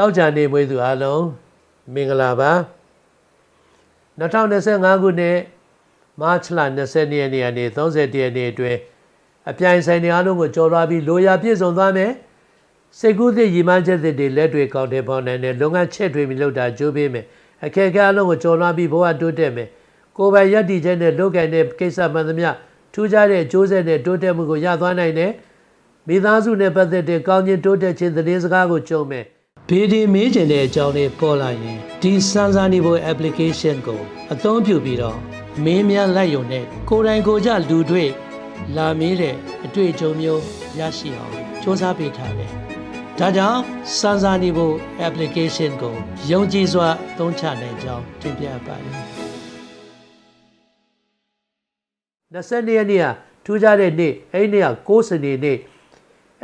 တောက်ကြနေမွေးသူအားလုံးမင်္ဂလာပါ2025ခုနှစ်မတ်လ22ရက်နေ့ကနေ31ရက်နေ့အတွင်းအပြိုင်ဆိုင်တွေအားလုံးကိုကြော်လွှားပြီးလိုရာပြည့်စုံသွားမယ်စိတ်ကူးသည့်ရည်မှန်းချက်တွေလက်တွေကောက်တဲ့ပေါင်းနိုင်တဲ့လုပ်ငန်းချက်တွေမြလုပ်တာကြိုးပေးမယ်အခက်အခဲအလုံးကိုကြော်လွှားပြီးဘဝတိုးတက်မယ်ကိုယ်ပိုင်ရည်တည်ချက်နဲ့လုပ်ကိုင်တဲ့ကိစ္စမှန်သမျှထူးခြားတဲ့အကျိုးဆက်နဲ့တိုးတက်မှုကိုရသွားနိုင်တယ်မိသားစုနဲ့ပတ်သက်တဲ့ကောင်းခြင်းတိုးတက်ခြင်းသတင်းစကားကိုကြုံမယ် ဘေဒီမေးချင်တဲ့အကြောင်းလေးပေါ်လာရင်ဒီစမ်းစာနေဖို့ application ကိုအသုံးပြုပြီးတော့မင်းများလိုက်ရုံနဲ့ကိုယ်တိုင်ကိုယ်ကြလူတွေ့လာမေးတဲ့အတွေ့အကြုံမျိုးရရှိအောင်စူးစမ်းပေးထားတယ်။ဒါကြောင့်စမ်းစာနေဖို့ application ကိုယုံကြည်စွာသုံးချနိုင်ကြောင်းတင်ပြပါတယ်။22ရက်နေ့ကထူးခြားတဲ့နေ့အဲ့ဒီနေ့က6စနေနေ့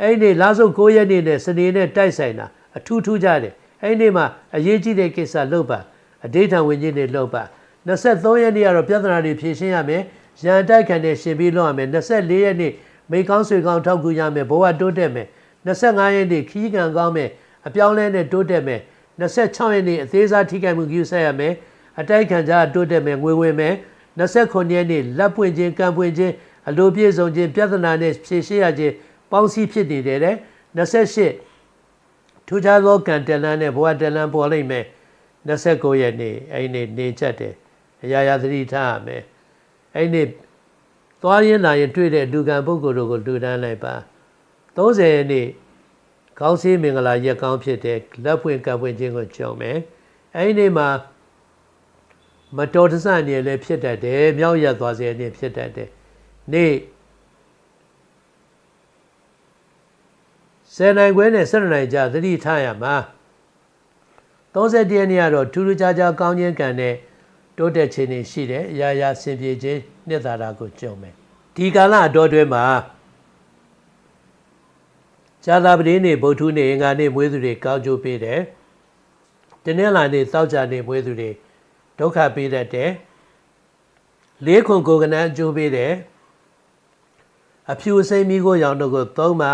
အဲ့ဒီနေ့လာစုပ်9ရက်နေ့နဲ့စနေနဲ့တိုက်ဆိုင်တာ အထူးထူးခြားတယ်အဲ့ဒီနေ့မှာအရေးကြီးတဲ့ကိစ္စလုပ်ပါအဋိဌံဝင်ကြီးတွေလုပ်ပါ23ရက်နေ့ကတော့ပြဿနာတွေဖြေရှင်းရမယ်ရန်တိုက်ခံတဲ့ရှင်ပြီးလုပ်ရမယ်24ရက်နေ့မိကောင်းဆွေကောင်းထောက်ကူရမယ်ဘဝတိုးတက်မယ်25ရက်နေ့ခီးကန်ကောင်းမယ်အပြောင်းလဲနဲ့တိုးတက်မယ်26ရက်နေ့အသေးစားထိခိုက်မှုကြီးဆက်ရမယ်အတိုက်ခံကြတိုးတက်မယ်ငွေဝင်မယ်29ရက်နေ့လက်ပွင့်ခြင်းကံပွင့်ခြင်းအလိုပြည့်စုံခြင်းပြဿနာနဲ့ဖြေရှင်းရခြင်းပေါင်းစည်းဖြစ်နေတယ်တဲ့28 ထူးခြားသောကံတလန်းနဲ့ဘဝတလန်းပေါ်လိမ့်မယ်29ရက်နေ့အဲ့ဒီနေ့နေချက်တယ်အရာရာသတိထားရမယ်အဲ့ဒီနေ့သွားရင်းလာရင်တွေ့တဲ့လူကံပုဂ္ဂိုလ်တို့ကိုလူတန်းလိုက်ပါ30ရက်နေ့ကောင်းစည်းမင်္ဂလာရက်ကောင်းဖြစ်တဲ့လက်ပွင့်ကံပွင့်ခြင်းကိုကြုံမယ်အဲ့ဒီနေ့မှာမတော်တဆအနေနဲ့ဖြစ်တတ်တယ်မြောက်ရသွားစေအနေဖြစ်တတ်တယ်နေ့ ဆယ်နိုင်ခွဲနဲ့၁၇နိုင်ကြာသတိထားရမှာ31ရက်နေ့ကတော့ထူးထူးခြားခြားကောင်းခြင်းကံနဲ့တိုးတက်ခြင်းတွေရှိတယ်အရာရာဆင်ပြေခြင်းနှစ်သာရကိုကြုံမယ်ဒီကာလအတော်တွဲမှာဇာတာပတိနေ့ဗုဒ္ဓနေ့အင်္ဂါနေ့မွေးသူတွေကောင်းကျိုးပေးတယ်တနင်္လာနေ့သောကြာနေ့မွေးသူတွေဒုက္ခပေးတတ်တယ်လေးခွန်ကိုယ်ကနန်းအကျိုးပေးတယ်အဖြူစိမ့်မိကိုရောင်တို့ကိုသုံးပါ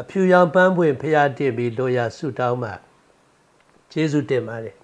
အဖြူရောင်ပန်းပွင့်ဖျားတင်ပြီးလိုရာဆုတောင်းပါကျေးဇူးတင်ပါတယ်